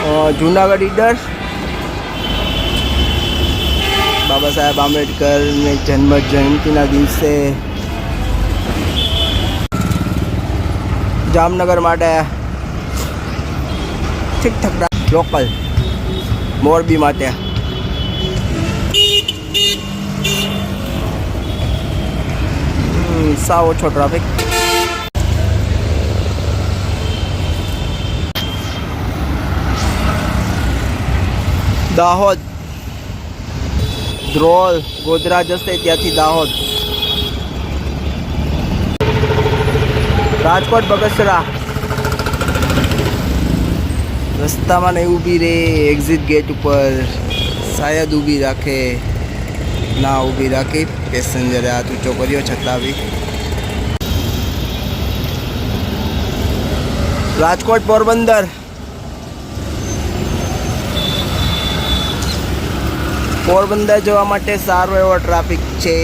અ, જુનાગઢ ઈડર બાબા સાહેબ આંબેડકરની જન્મ જયંતિના દિવસે જામનગર માટે ઠીક ઠાક લોકલ મોરબી માટે હમ, સાવ ઓછો ટ્રાફિક દાહોદ. ધ્રોલ, ગોધરા જશે ત્યાંથી દાહોદ. રાજકોટ બગસરા. રસ્તામાં નહીં ઊભી રે એક્ઝિટ ગેટ ઉપર. શાયદ ઊભી રાખે. ના, ઊભી રાખી. પેસેન્જરે આ ઊંચો કર્યો છતાં બી રાજકોટ પોરબંદર. પોરબંદર જવા માટે સારો એવો ટ્રાફિક છે.